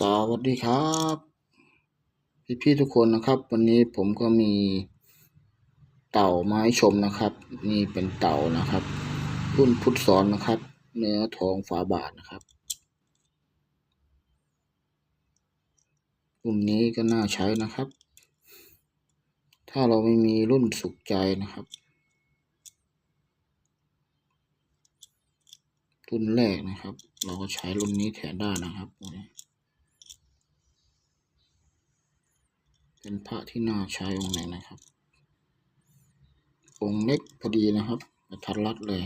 สวัสดีครับ พี่ๆทุกคนนะครับ วันนี้ผมก็มีเต่ามาให้ชมนะครับ นี่เป็นเต่านะครับ รุ่นพุทธสอนนะครับ เนื้อทองฝาบาทนะครับรุ่นนี้ก็น่าใช้นะครับ ถ้าเราไม่มีรุ่นสุขใจนะครับรุ่นแรกนะครับ เราก็ใช้รุ่นนี้แทนได้นะครับนี่ เป็นพระที่น่าใช้องค์ไหนนะครับ องค์เล็กพอดีนะครับกระทัดรัดเลย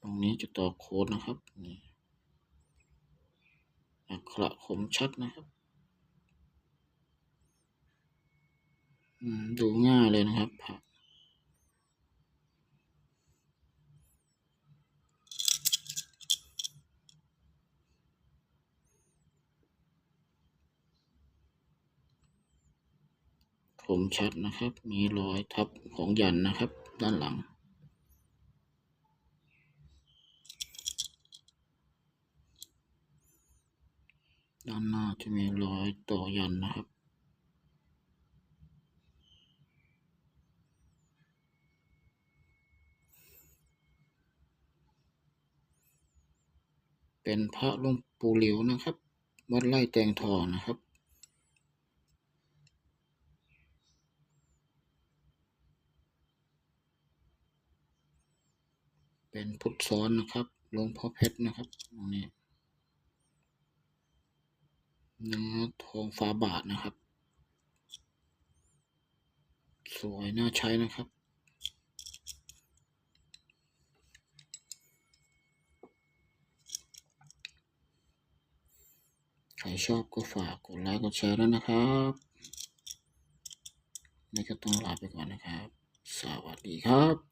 ตรงนี้จะต่อโค้ดนะครับนี่อักขระคมชัดนะครับดูง่ายเลยนะครับ คมชัดนะครับ มีรอยทับของยันนะครับ ด้านหลัง ด้านหน้าจะมีรอยต่อยันนะครับเป็นพระหลวงปู่หลิวนะครับ วัดไร่แตงทองนะครับ เป็นพุทธซ้อนนะครับหลวงพ่อเพชรนะครับตรงนี้เนื้อทองฟ้าบาทนะครับ สวยน่าใช้นะครับใครชอบก็ฝากกดไลค์กดแชร์ด้วยนะครับนี่ก็ต้องลาไปก่อนนะครับ สวัสดีครับ